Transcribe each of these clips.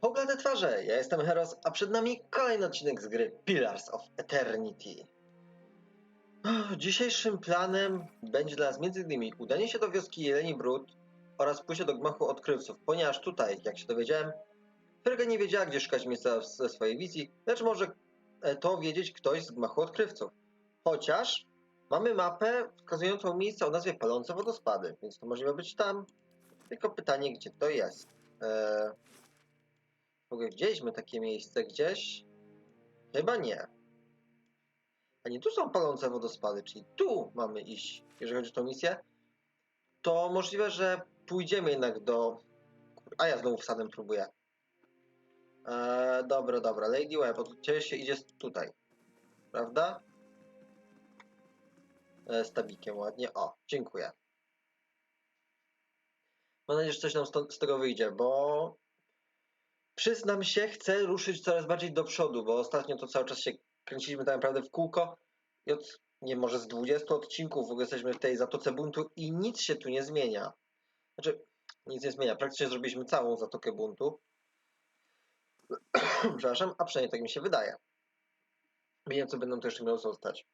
Poglądy twarze, ja jestem Heros, a przed nami kolejny odcinek z gry Pillars of Eternity. Ach, Dzisiejszym planem będzie dla nas m.in. udanie się do wioski Jeleni Brud oraz pójście do gmachu odkrywców, ponieważ tutaj, jak się dowiedziałem, Frega nie wiedziała, gdzie szukać miejsca ze swojej wizji, lecz może e, to wiedzieć ktoś z gmachu odkrywców. Chociaż mamy mapę wskazującą miejsce o nazwie Palące Wodospady, więc to możliwe być tam. Tylko pytanie, gdzie to jest. Eee, w ogóle widzieliśmy takie miejsce gdzieś? Chyba nie. A nie tu są palące wodospady, czyli tu mamy iść, jeżeli chodzi o tą misję. To możliwe, że pójdziemy jednak do... A ja znowu wsadem próbuję. Eee, dobra, dobra. Lady Web, od ciebie się idzie tutaj. Prawda? E, z tabikiem ładnie. O, dziękuję. Mam nadzieję, że coś nam z tego wyjdzie, bo przyznam się, chcę ruszyć coraz bardziej do przodu, bo ostatnio to cały czas się kręciliśmy tak naprawdę w kółko i od nie może z 20 odcinków w ogóle jesteśmy w tej Zatoce Buntu i nic się tu nie zmienia. Znaczy, nic nie zmienia. Praktycznie zrobiliśmy całą Zatokę Buntu. Przepraszam, a przynajmniej tak mi się wydaje. Nie wiem, co będą to jeszcze miało zostać.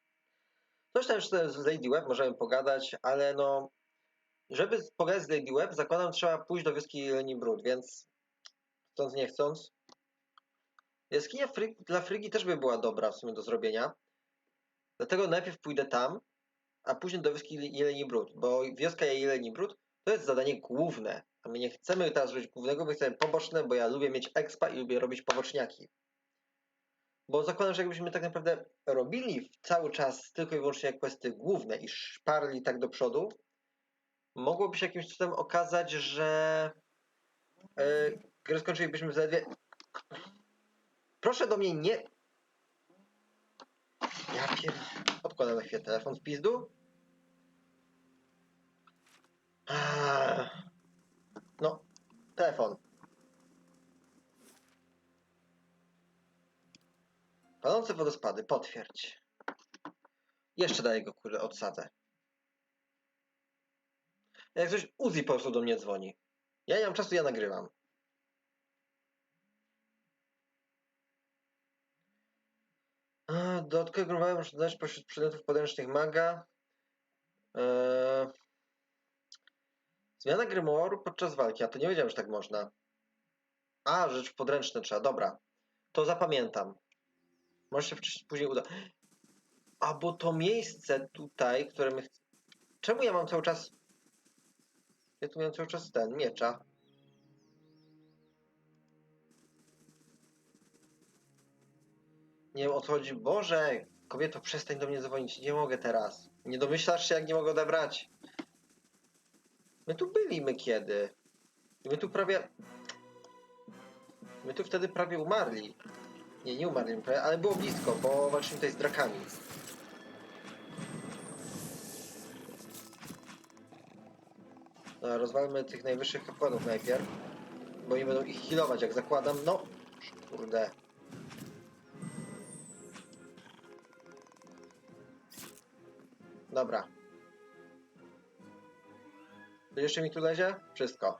Coś tam jeszcze z Lady Web możemy pogadać, ale no żeby pogadać z Lady Web, zakładam, trzeba pójść do wioski Jeleni Brud, więc chcąc nie chcąc. Jaskinia dla Frygi też by była dobra w sumie do zrobienia. Dlatego najpierw pójdę tam, a później do wioski Jeleni Brud, bo wioska Jeleni Brud to jest zadanie główne. A my nie chcemy teraz robić głównego, my chcemy poboczne, bo ja lubię mieć expa i lubię robić poboczniaki. Bo zakładam, że jakbyśmy tak naprawdę robili cały czas tylko i wyłącznie questy główne i szparli tak do przodu, mogłoby się jakimś cudem okazać, że yy, grę skończylibyśmy zaledwie... Proszę do mnie nie... Ja pier... Odkładam na chwilę telefon z pizdu. Aaaa. No, telefon. Palące wodospady, potwierdź. Jeszcze dalej go kurde odsadzę. Jak coś Uzi po prostu do mnie dzwoni. Ja nie mam czasu, ja nagrywam. A, Dodatkowo grywałem muszę dodać pośród przedmiotów podręcznych maga. Eee... Zmiana grimoru podczas walki, a to nie wiedziałem, że tak można. A, rzecz podręczne trzeba, dobra. To zapamiętam. Może się wcześniej, później uda. A, bo to miejsce tutaj, które my... Czemu ja mam cały czas... Ja tu miałem cały czas ten, miecza. Nie wiem. Boże, kobieto, przestań do mnie dzwonić. Nie mogę teraz. Nie domyślasz się, jak nie mogę odebrać. My tu byliśmy kiedy. My tu prawie... My tu wtedy prawie umarli. Nie, nie umarliśmy prawie, ale było blisko, bo walczyliśmy tutaj z drakami. No, rozwalmy tych najwyższych kapłanów najpierw. Bo nie będą ich healować, jak zakładam. No, kurde. Dobra. To jeszcze mi tu lezie? Wszystko.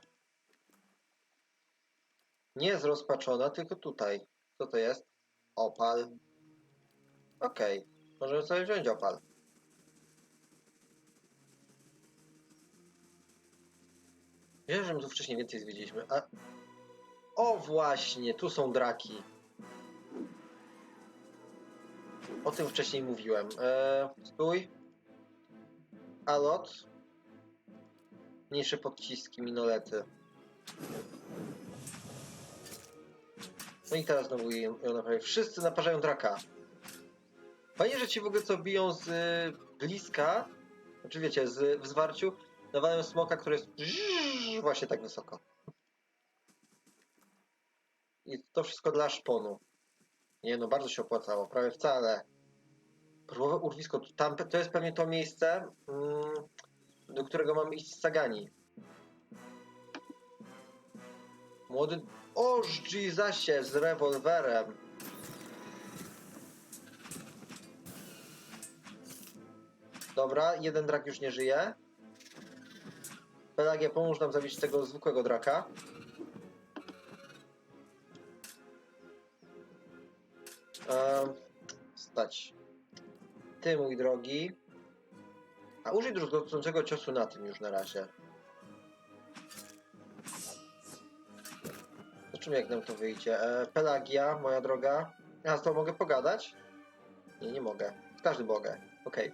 Nie jest rozpaczona, tylko tutaj. Co to jest? Opal. Okej. Możemy sobie wziąć opal. Wiem, że my tu wcześniej więcej zwiedziliśmy, a... O właśnie, tu są draki. O tym wcześniej mówiłem. Eee, stój. Alot. Mniejsze podciski, minolety. No i teraz znowu ją naprawię. Wszyscy naparzają draka. Fajnie, że ci w ogóle co biją z y, bliska, znaczy wiecie, z, w zwarciu, dawają smoka, który jest właśnie tak wysoko. I to wszystko dla szponu. Nie no, bardzo się opłacało, prawie wcale. Próbowe urwisko, tam, to jest pewnie to miejsce, mm, do którego mamy iść z Sagani. Młody... O, Jezusie, z rewolwerem. Dobra, jeden drak już nie żyje. Pelagia, pomóż nam zabić tego zwykłego draka. Ehm, stać. Ty, mój drogi. A użyj druzgocącego ciosu na tym już na razie. Zobaczymy jak nam to wyjdzie. E, Pelagia, moja droga. A z tobą mogę pogadać? Nie, nie mogę. Z każdym mogę. Okej.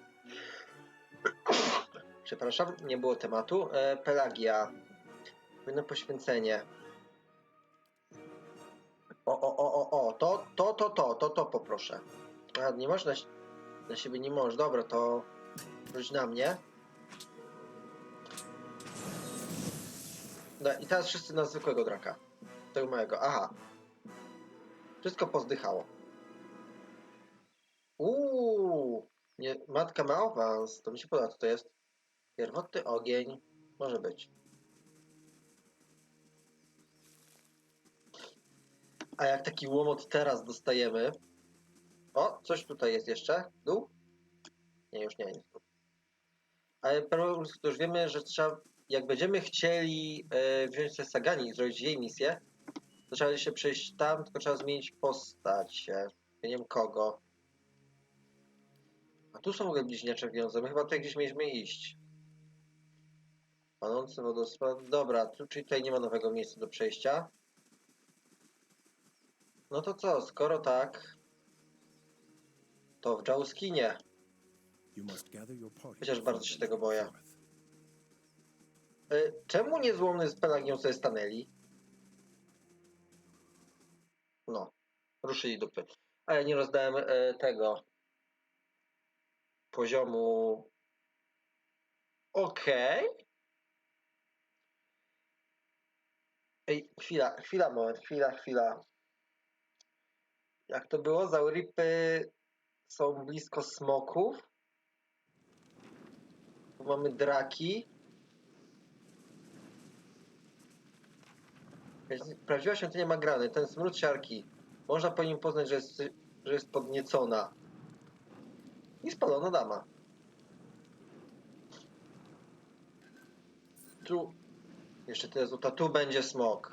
Przepraszam, nie było tematu. E, Pelagia. Pewne poświęcenie. O, o, o, o, o, to, to, to, to, to, to poproszę. A, nie masz na, si- na siebie, nie możesz. Dobra, to rzuć na mnie. No i teraz wszyscy na zwykłego draka. Tego małego. Aha. Wszystko pozdychało. Uuu. Nie, matka ma awans. To mi się podoba, co to jest. Pierwotny ogień. Może być. A jak taki łomot teraz dostajemy... O, coś tutaj jest jeszcze. Dół? Nie, już nie jest dół. Ale już wiemy, że trzeba... Jak będziemy chcieli e, wziąć sobie Sagani i zrobić jej misję, to trzeba się przejść tam, tylko trzeba zmienić postać. e, nie wiem kogo. A tu są w ogóle bliźniacze. My chyba tutaj gdzieś mieliśmy iść. Panący wodospad. Dobra, tu, czyli tutaj nie ma nowego miejsca do przejścia. No to co, skoro tak, to w Jauskinie. Chociaż bardzo się tego boję. Y, czemu niezłomny z Pelagią sobie stanęli? No, ruszyli dupy. A ja nie rozdałem y, tego poziomu. Okej. Ej, chwila, chwila, moment, chwila, chwila. Jak to było? Zauripy są blisko smoków. Tu mamy draki. Prawdziwa świątynia ma grany. Ten smród siarki. Można po nim poznać, że jest, że jest podniecona. I spalona dama. Tu. Jeszcze tyle złota. Tu będzie smok.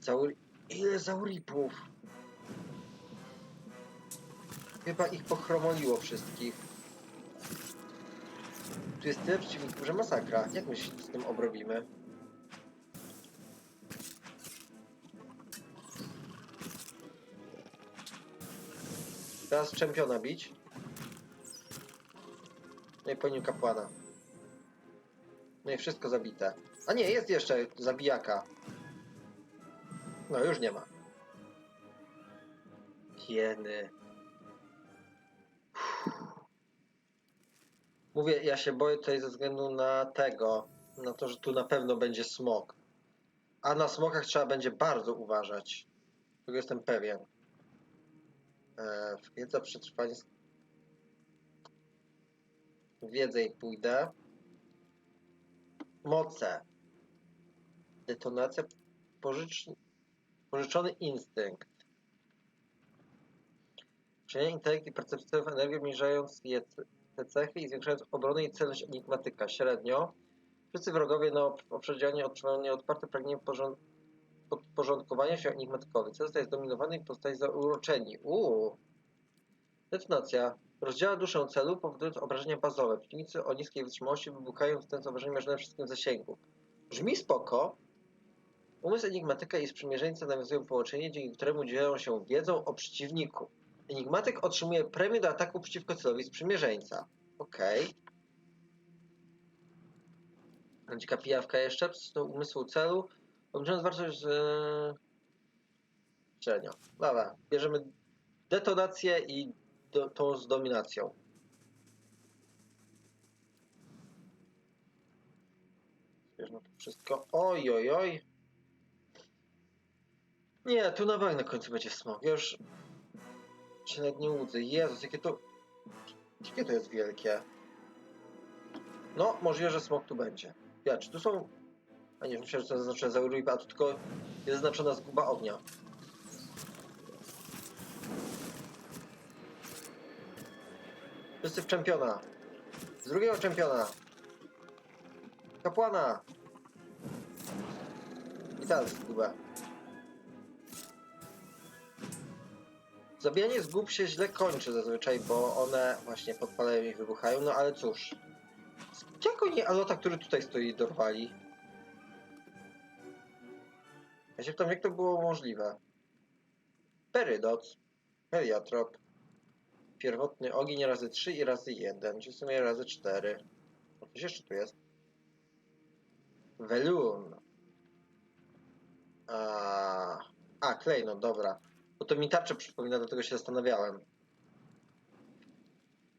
Zauri... Ile zauripów? Chyba ich pochromoliło wszystkich. Tu jest tyle przeciwników, że masakra. Jak my się z tym obrobimy? Teraz czempiona bić. No i po nim kapłana. No i wszystko zabite. A nie, jest jeszcze zabijaka. No już nie ma. Hieny. Mówię, ja się boję tutaj ze względu na tego, na to, że tu na pewno będzie smok. A na smokach trzeba będzie bardzo uważać. Tego jestem pewien. E, wiedza przetrwanie. wiedzę i pójdę. Moce. Detonacja. Pożycz... Pożyczony instynkt. Czynienie intelekt i percepcja w energię, obniżając je c- te cechy i zwiększając obronę i celność enigmatyka. Średnio. Wszyscy wrogowie na op- obszarze działania odczuwają nieodparte pragnienie porząd... podporządkowania się enigmatykowi. Cel zostaje zdominowany i pozostaje zauroczeni. Uuu. Detonacja. Rozdziała duszę celu, powodując obrażenia bazowe. Przeciwnicy o niskiej wytrzymałości wybuchają wstępne obrażenia mierzone wszystkim zasięgu. Brzmi spoko. Umysł enigmatyka i sprzymierzeńca nawiązują połączenie, dzięki któremu dzielą się wiedzą o przeciwniku. Enigmatyk otrzymuje premię do ataku przeciwko celowi sprzymierzeńca. Okej. Okay. Dzika pijawka jeszcze, do umysłu celu. Obniżając wartość z... Średnio. Dobra, bierzemy detonację i do, tą z dominacją. Bierzmy to wszystko. Oj, oj, oj. Nie, tu na bank na końcu będzie smog. Już się nawet nie łudzę. Jezus, jakie to... Jakie to jest wielkie. No, możliwe, że smog tu będzie. Ja, czy tu są... A nie, myślałem, że to zaznaczone za Uriba, a tu tylko jest zaznaczona zguba ognia. Wszyscy w czempiona. Z drugiego czempiona. Kapłana. I teraz zgubę. Zabijanie zgub się źle kończy zazwyczaj, bo one właśnie podpalają i wybuchają, no ale cóż. Jak oni Alota, który tutaj stoi, dorwali? Ja się pytam, jak to było możliwe. Perydoc, Heliotrop, pierwotny ogień razy 3 i razy 1, czyli w sumie razy 4. No coś jeszcze tu jest. Velun. A, a klejnot, dobra. Bo to mi tarczę przypomina, dlatego się zastanawiałem.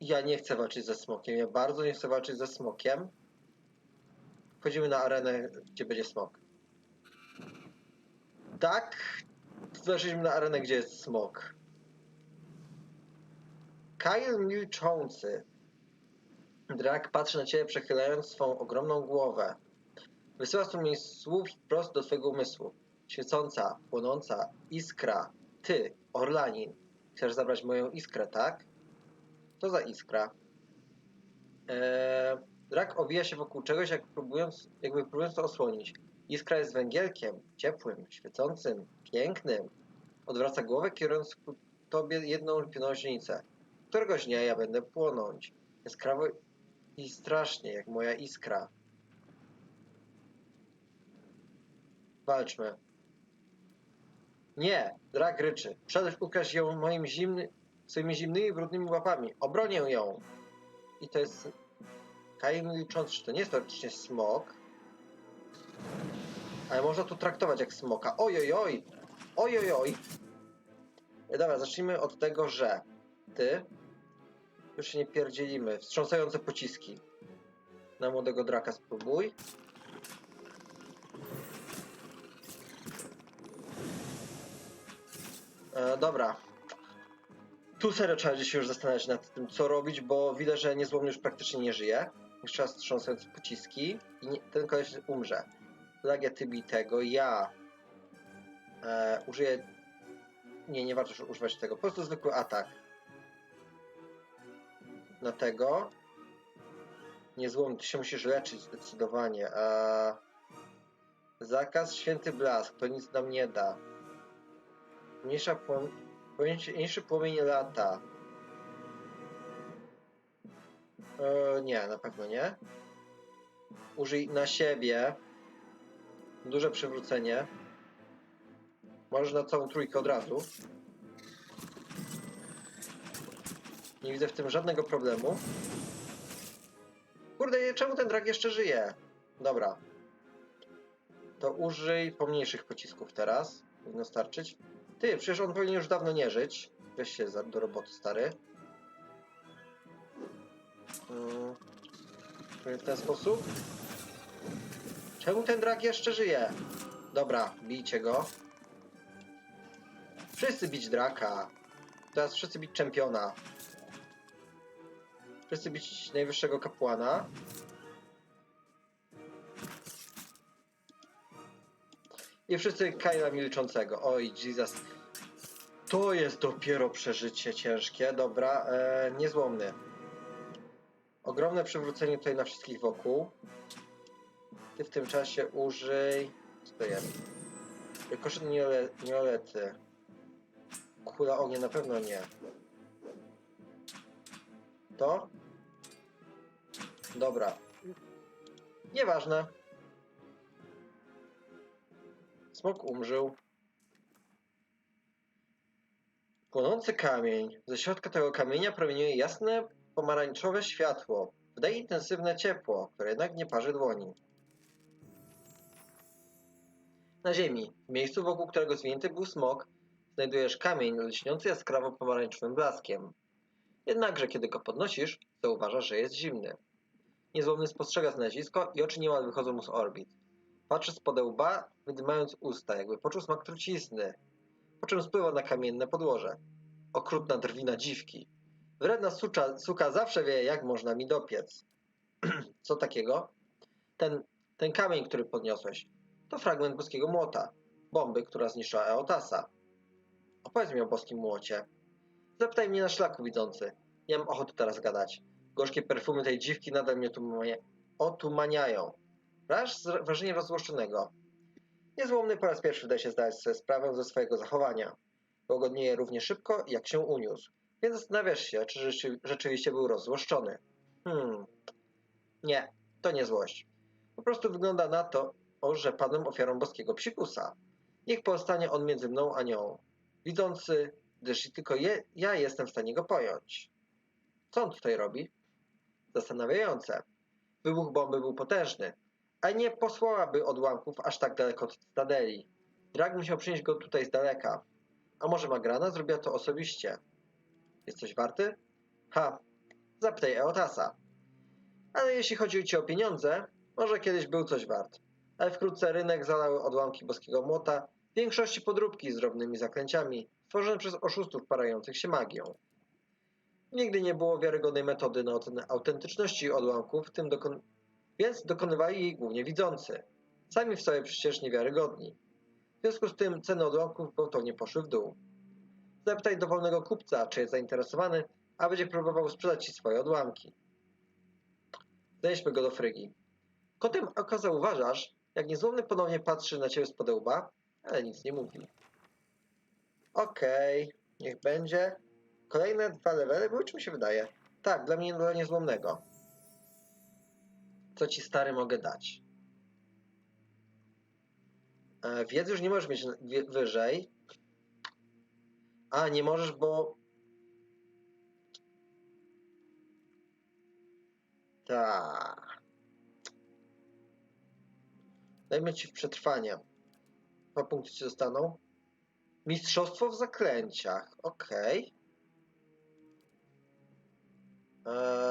Ja nie chcę walczyć ze smokiem. Ja bardzo nie chcę walczyć ze smokiem. Wchodzimy na arenę, gdzie będzie smok. Tak, weszliśmy na arenę, gdzie jest smok. Kyle milczący. Drak patrzy na ciebie, przechylając swą ogromną głowę. Wysyła strumień słów wprost do twojego umysłu. Świecąca, płonąca iskra. Ty, Orlanin, chcesz zabrać moją iskrę, tak? Co za iskra? Eee, drak owija się wokół czegoś, jak próbując, jakby próbując to osłonić. Iskra jest węgielkiem, ciepłym, świecącym, pięknym. Odwraca głowę, kierując ku tobie jedną pioną źrenicę. Któregoś dnia ja będę płonąć. Jaskrawo i strasznie, jak moja iskra. Walczmy. Nie, drak ryczy. Przedesz ukraść ją moim zimny, swoimi zimnymi, brudnymi łapami. Obronię ją. I to jest... Kain licząc, że to nie jest teoretycznie smok. Ale można tu traktować jak smoka. Ojojoj! Ojojoj! E, Dobra, zacznijmy od tego, że ty już się nie pierdzielimy. Wstrząsające pociski. Na młodego draka spróbuj. E, dobra. Tu serio trzeba się już zastanawiać nad tym, co robić, bo widzę, że niezłomny już praktycznie nie żyje. Jeszcze raz wstrząsając pociski i nie, ten koleś umrze. Lagia tybi tego, ja e, użyję... Nie, nie warto używać tego, po prostu zwykły atak. Na tego. Niezłomny, ty się musisz leczyć zdecydowanie. E, zakaz święty blask, to nic nam nie da. Mniejsza płom... Mniejszy płomień lata. E, nie, na pewno nie. Użyj na siebie. Duże przywrócenie. Możesz na całą trójkę od razu. Nie widzę w tym żadnego problemu. Kurde, czemu ten drag jeszcze żyje? Dobra. To użyj pomniejszych pocisków teraz. Powinno starczyć. Ty, przecież on powinien już dawno nie żyć. Weź się do roboty, stary. Mm. Czyli w ten sposób. Czemu ten drag jeszcze żyje? Dobra, bijcie go. Wszyscy bić draka. Teraz wszyscy bić czempiona. Wszyscy bić najwyższego kapłana. I wszyscy Kyla milczącego. Oj, Jesus. To jest dopiero przeżycie ciężkie. Dobra, e, niezłomny. Ogromne przywrócenie tutaj na wszystkich wokół. Ty w tym czasie użyj... Co to jest? Koszyk nieole, nieolety. Kula ognia na pewno nie. To? Dobra. Nieważne. Smok umrzył. Płonący kamień. Ze środka tego kamienia promieniuje jasne, pomarańczowe światło. Wydaje intensywne ciepło, które jednak nie parzy dłoni. Na ziemi, w miejscu wokół którego zwinięty był smok, znajdujesz kamień lśniący jaskrawo pomarańczowym blaskiem. Jednakże, kiedy go podnosisz, zauważasz, że jest zimny. Niezłomny spostrzega znalezisko i oczy niemal wychodzą mu z orbit. Patrzy spod łba, wydymając usta, jakby poczuł smak trucizny, po czym spływa na kamienne podłoże. Okrutna drwina dziwki. Wredna sucza, suka zawsze wie, jak można mi dopiec. Co takiego? Ten, ten kamień, który podniosłeś, to fragment boskiego młota. Bomby, która zniszczyła Eotasa. Opowiedz mi o boskim młocie. Zapytaj mnie na szlaku widzący. Nie mam ochoty teraz gadać. Gorzkie perfumy tej dziwki nadal mnie otumania- otumaniają. Masz z- wrażenie rozzłoszczonego. Niezłomny po raz pierwszy da się zdać sobie sprawę ze swojego zachowania. pogodnieje równie szybko, jak się uniósł. Więc zastanawiasz się, czy rzeczy, rzeczywiście był rozzłoszczony. Hmm. Nie, to nie złość. Po prostu wygląda na to, że padłem ofiarą boskiego psikusa. Niech powstanie on między mną a nią. Widzący, gdyż tylko je, ja jestem w stanie go pojąć. Co on tutaj robi? Zastanawiające. Wybuch bomby był potężny, a nie posłałaby odłamków aż tak daleko od Cytadeli. Drag musiał przynieść go tutaj z daleka. A może Magrana zrobiła to osobiście? Jest coś warty? Ha, zapytaj Eotasa. Ale jeśli chodzi ci o pieniądze, może kiedyś był coś wart. Ale wkrótce rynek zalały odłamki boskiego młota, w większości podróbki z drobnymi zaklęciami, stworzone przez oszustów parających się magią. Nigdy nie było wiarygodnej metody na ocenę autentyczności odłamków, w tym dokon... więc dokonywali jej głównie widzący. Sami w sobie przecież niewiarygodni. W związku z tym ceny odłamków gwałtownie poszły w dół. Zapytaj dowolnego kupca, czy jest zainteresowany, a będzie próbował sprzedać ci swoje odłamki. Zanieśmy go do frygi. Kotem oka zauważasz, jak niezłomny ponownie patrzy na ciebie z podełba, ale nic nie mówi. Okej, niech będzie. Kolejne dwa levely były, czy się wydaje? Tak, dla mnie dla niezłomnego. Co ci stary mogę dać? E, wiedzy już nie możesz mieć wyżej. A, nie możesz, bo... Tak. Dajmy ci w przetrwanie. Dwa punkty ci zostaną. Mistrzostwo w zaklęciach. Okej. Eee,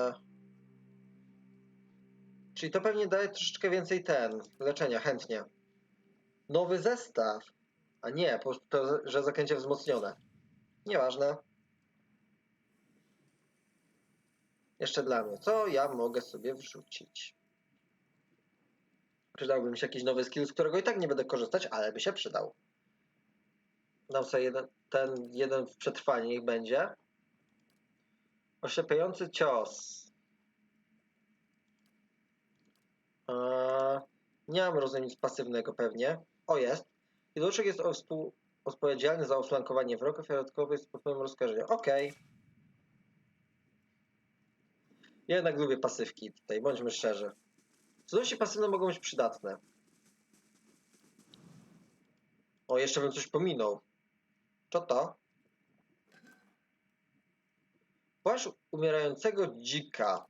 Czyli to pewnie daje troszeczkę więcej ten, leczenia, chętnie. Nowy zestaw. A nie, po to, że zaklęcie wzmocnione. Nieważne. Jeszcze dla mnie. Co ja mogę sobie wrzucić? Przydałby mi się jakiś nowy skill, z którego i tak nie będę korzystać, ale by się przydał. Dam sobie jeden, ten jeden w przetrwanie, niech będzie. Oślepiający cios. Nie mam rozumiem nic pasywnego pewnie. O, jest. Widoczek jest odpowiedzialny za oflankowanie wrogów i dodatkowy sposobem rozkażenia. Okej. Ja jednak lubię pasywki tutaj, bądźmy szczerzy. Zdolności pasywne mogą być przydatne. O, jeszcze bym coś pominął. Co to? Płaszcz umierającego dzika.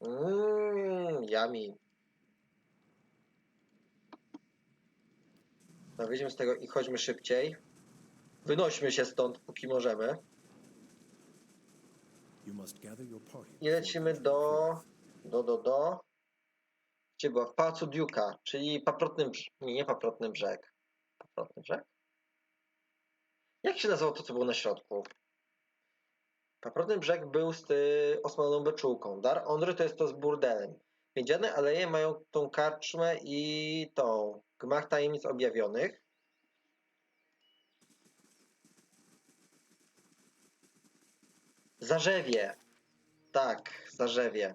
Mmm, yummy. No wyjdziemy z tego i chodźmy szybciej. Wynośmy się stąd, póki możemy. I lecimy do... do, do, do... Gdzie była? W Pałacu Duke'a, czyli Paprotny Brzeg. Nie, nie Paprotny Brzeg. Paprotny Brzeg? Jak się nazywało to, co było na środku? Paprotny Brzeg był z y, osmaloną beczułką. Dar Ondry to jest to z burdelem. Miedziane aleje mają tą karczmę i tą gmach tajemnic objawionych. Zarzewie. Tak, zarzewie.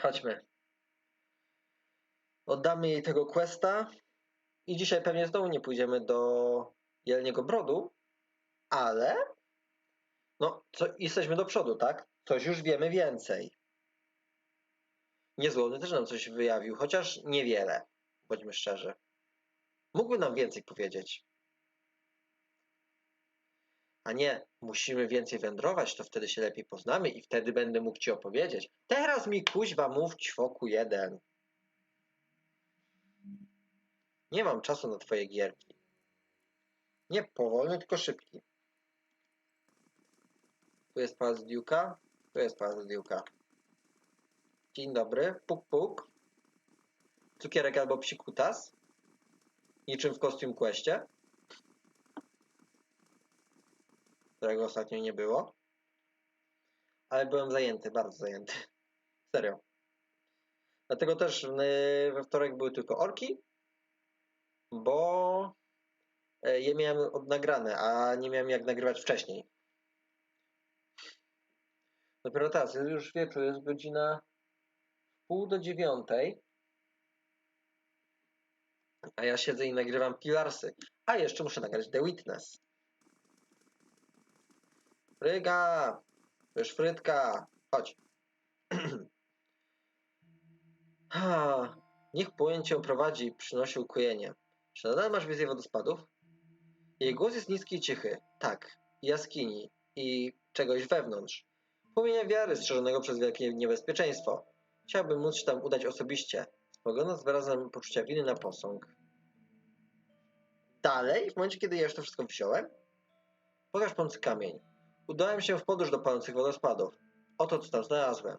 Chodźmy. Oddamy jej tego questa i dzisiaj pewnie znowu nie pójdziemy do Jelniego Brodu, ale no, co, jesteśmy do przodu, tak? Coś już wiemy więcej. Niezłomny też nam coś wyjawił, chociaż niewiele, bądźmy szczerzy. Mógłby nam więcej powiedzieć. A nie, musimy więcej wędrować, to wtedy się lepiej poznamy i wtedy będę mógł ci opowiedzieć. Teraz mi kuźwa mów ćwoku jeden. Nie mam czasu na twoje gierki. Nie powolny, tylko szybki. Tu jest pałac Duke'a, tu jest pałac Duke'a. Dzień dobry, puk puk. Cukierek albo psikutas. Niczym w kostium Questie. Którego ostatnio nie było. Ale byłem zajęty, bardzo zajęty. Serio. Dlatego też we wtorek były tylko orki, bo e, je miałem od nagrane, a nie miałem jak nagrywać wcześniej. Dopiero teraz, jest już wieczór, jest godzina pół do dziewiątej. A ja siedzę i nagrywam Pilarsy. A jeszcze muszę nagrać The Witness. Fryga! Już Frytka! Chodź. niech cię prowadzi i przynosi ukojenie. Czy nadal masz wizję wodospadów? Jej głos jest niski i cichy. Tak, jaskini i czegoś wewnątrz. Płomienia wiary strzeżonego przez wielkie niebezpieczeństwo. Chciałbym móc się tam udać osobiście, spoglądając wyrazem poczucia winy na posąg. Dalej, w momencie, kiedy ja już to wszystko wziąłem, pokaż pący kamień. Udałem się w podróż do palących wodospadów. Oto co tam znalazłem.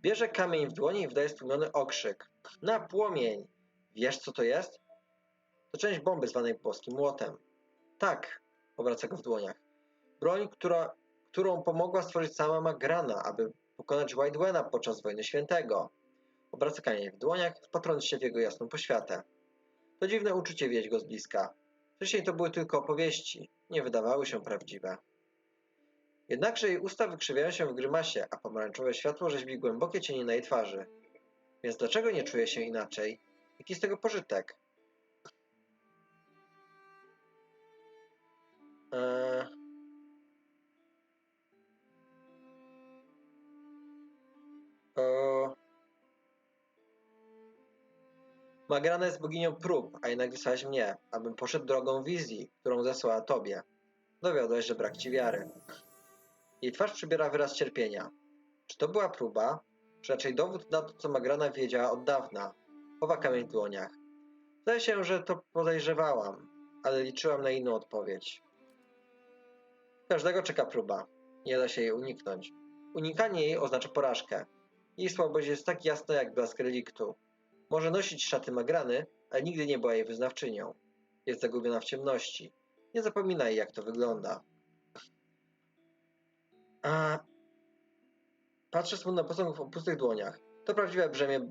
Bierze kamień w dłoni i wydaje stłumiony okrzyk. Na płomień! Wiesz, co to jest? To część bomby zwanej boskim młotem. Tak, obraca go w dłoniach. Broń, która, którą pomogła stworzyć sama Magrana, aby pokonać Whitewena podczas Wojny Świętego. Obraca kamień w dłoniach, wpatrując się w jego jasną poświatę. To dziwne uczucie wiedzieć go z bliska. Wcześniej to były tylko opowieści, nie wydawały się prawdziwe. Jednakże jej usta wykrzywiają się w grymasie, a pomarańczowe światło rzeźbi głębokie cienie na jej twarzy. Więc dlaczego nie czuje się inaczej? Jaki z tego pożytek? Magrana jest boginią prób, a jednak wysłałeś mnie, abym poszedł drogą wizji, którą zesłała tobie. Dowiodłeś, że brak ci wiary. Jej twarz przybiera wyraz cierpienia. Czy to była próba? Czy raczej dowód na to, co Magrana wiedziała od dawna? Chowa kamień w dłoniach. Zdaje się, że to podejrzewałam, ale liczyłam na inną odpowiedź. Każdego czeka próba. Nie da się jej uniknąć. Unikanie jej oznacza porażkę. Jej słabość jest tak jasna jak blask reliktu. Może nosić szaty Magrany, ale nigdy nie była jej wyznawczynią. Jest zagubiona w ciemności. Nie zapominaj, jak to wygląda. A... Patrzę smutno posąg w pustych dłoniach. To prawdziwe brzemię,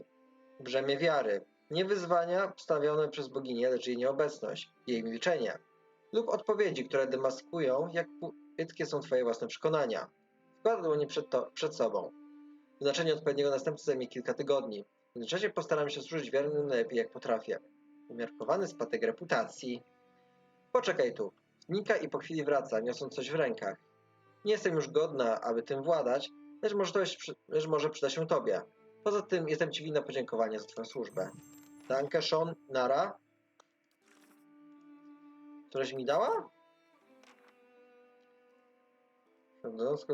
brzemię wiary. Nie wyzwania stawione przez boginię, lecz jej nieobecność, jej milczenie. Lub odpowiedzi, które demaskują, jak płytkie są twoje własne przekonania. Składam dłonie przed, to, przed sobą. Wyznaczenie odpowiedniego następcy zajmie kilka tygodni. W międzyczasie postaram się służyć wiernym najlepiej jak potrafię. Umiarkowany spadek reputacji. Poczekaj tu. Znika i po chwili wraca, niosąc coś w rękach. Nie jestem już godna, aby tym władać, lecz może, to jest, lecz może przyda się tobie. Poza tym jestem ci winna podziękowania za twoją służbę. Danke schon, Nara. Któreś mi dała?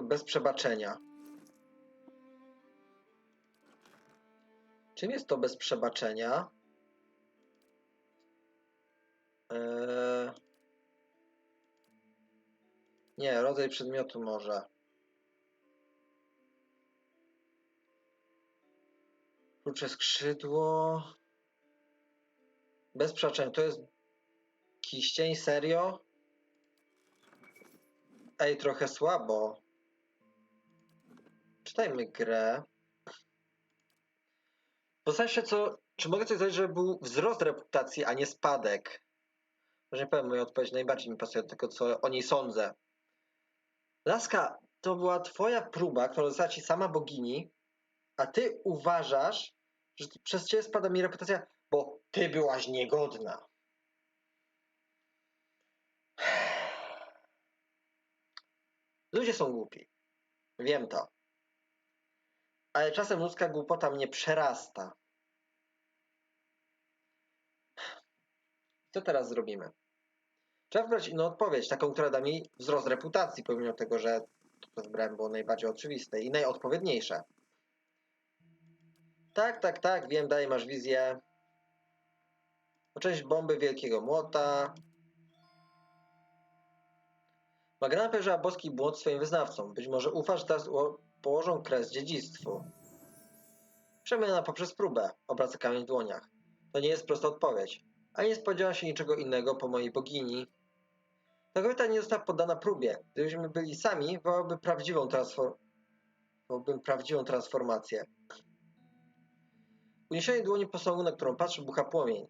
Bez przebaczenia. Czym jest to bez przebaczenia? Eee... Nie, rodzaj przedmiotu może. Klucze skrzydło. Bez przebaczenia. To jest kiścień, serio? Ej, trochę słabo. Czytajmy grę. Zastanawiam się, co, czy mogę coś zrobić, żeby był wzrost reputacji, a nie spadek. Może nie powiem, moja odpowiedź najbardziej mi pasuje do tego, co o niej sądzę. Laska, to była twoja próba, którą dostała ci sama bogini, a ty uważasz, że przez ciebie spada mi reputacja, bo ty byłaś niegodna. Ludzie są głupi. Wiem to. Ale czasem ludzka głupota mnie przerasta. Co teraz zrobimy? Trzeba wybrać inną odpowiedź, taką, która da mi wzrost reputacji, pomimo tego, że to, co wybrałem było najbardziej oczywiste i najodpowiedniejsze. Tak, tak, tak, wiem, dalej masz wizję. Część bomby wielkiego młota. Magrana powierzyła boski błąd swoim wyznawcom. Być może ufasz, teraz położą kres dziedzictwu. Przemiana poprzez próbę. Obraca kamień w dłoniach. To nie jest prosta odpowiedź. A nie spodziewam się niczego innego po mojej bogini. Ta kobieta nie została poddana próbie. Gdybyśmy byli sami, wołałby prawdziwą transfor... wołałbym prawdziwą transformację. Uniesienie dłoni posągu, na którą patrzy, bucha płomień.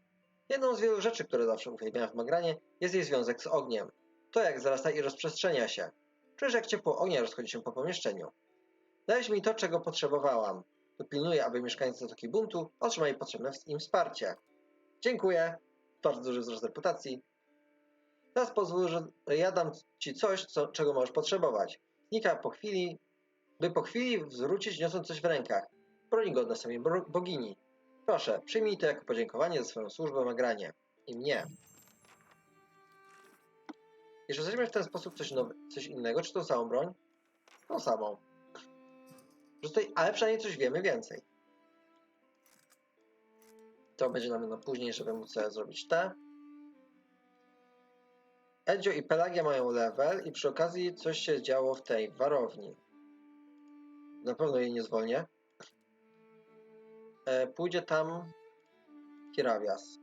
Jedną z wielu rzeczy, które zawsze uwielbiałem w Magranie, jest jej związek z ogniem. To jak zarasta i rozprzestrzenia się. Czujesz, jak ciepło ognia rozchodzi się po pomieszczeniu. Dałeś mi to, czego potrzebowałam. Dopilnuję, aby mieszkańcy Zatoki Buntu otrzymali potrzebne im wsparcie. Dziękuję. Bardzo duży wzrost reputacji. Teraz pozwól, że ja dam ci coś, co, czego możesz potrzebować. Znika po chwili, by po chwili wrócić niosąc coś w rękach. Broni godna samej bogini. Proszę, przyjmij to jako podziękowanie za swoją służbę nagranie. I mnie. Jeśli weźmiesz w ten sposób coś, coś innego, czy tą samą broń? Tą samą. Tutaj, ale przynajmniej coś wiemy więcej. To będzie nam na później, żeby móc zrobić te. Edzio i Pelagia mają level i przy okazji coś się działo w tej warowni. Na pewno jej nie zwolnię. E, pójdzie tam Kiravias.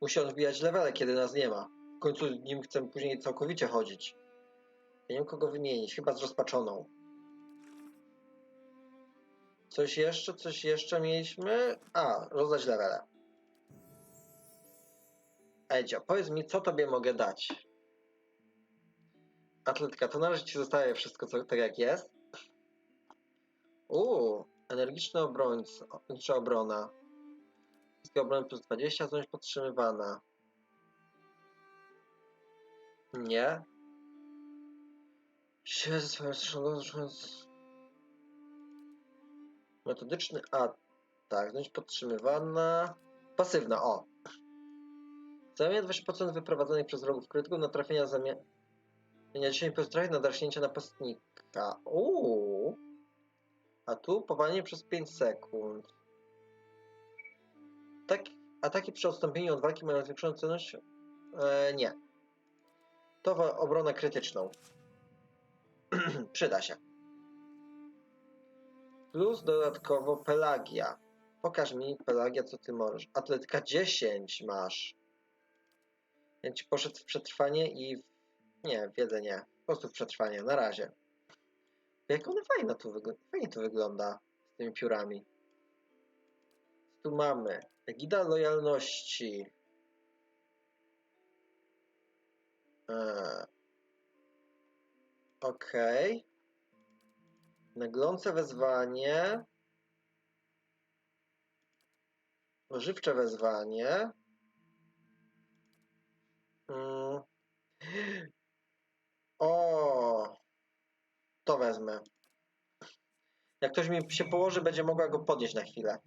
Musi on wbijać levele, kiedy nas nie ma. W końcu nim chcę później całkowicie chodzić. Ja nie wiem kogo wymienić, chyba z rozpaczoną. Coś jeszcze, coś jeszcze mieliśmy? A, rozdać levele. Edzio, powiedz mi, co tobie mogę dać? Atletyka, to na razie ci zostaje wszystko co, tak jak jest. Uuu, energiczny obrońca, energiczna obrona. Wszystkie obrony plus 20, zdolność podtrzymywana. Nie. Siłę ze swoją Metodyczny atak, zdolność podtrzymywana. Pasywna, o. Zamiast 20% wyprowadzonych przez wrogów krytyków na trafienia zamiast 10 trafia na draśnięcie napastnika. Uuu. A tu powalenie przez 5 sekund. Tak, ataki przy odstąpieniu od walki mają zwiększoną celność? E, nie. To obronę krytyczną. Przyda się. Plus dodatkowo Pelagia. Pokaż mi, Pelagia, co ty możesz. Atletyka 10 masz. Ja ci poszedł w przetrwanie i w... Nie, w wiedzę nie. Po prostu w przetrwanie. Na razie. Jak one fajnie tu, wygl- fajnie tu wygląda z tymi piórami. Tu mamy Egida lojalności. Eee. Okej. Naglące wezwanie. Ożywcze wezwanie. Mm. O, to wezmę. Jak ktoś mi się położy, będzie mogła go podnieść na chwilę.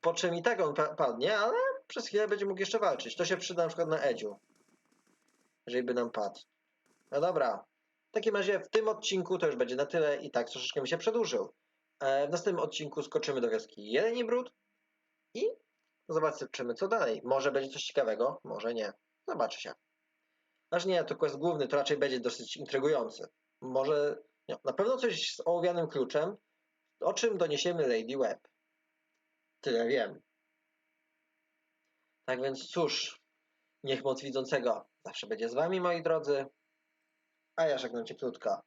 Po czym i tak on pa- padnie, ale przez chwilę będzie mógł jeszcze walczyć. To się przyda na przykład na Edziu. Jeżeli by nam padł. No dobra. Takim razie w tym odcinku to już będzie na tyle i tak troszeczkę mi się przedłużył. E, w następnym odcinku skoczymy do wioski Jeleni Brud i zobaczymy co dalej. Może będzie coś ciekawego, może nie. Zobaczy się. Aż nie, to quest główny to raczej będzie dosyć intrygujący. Może na pewno coś z ołowianym kluczem, o czym doniesiemy Lady Web. Tyle wiem. Tak więc cóż, niech moc widzącego zawsze będzie z wami, moi drodzy. A ja żegnam cię krótko.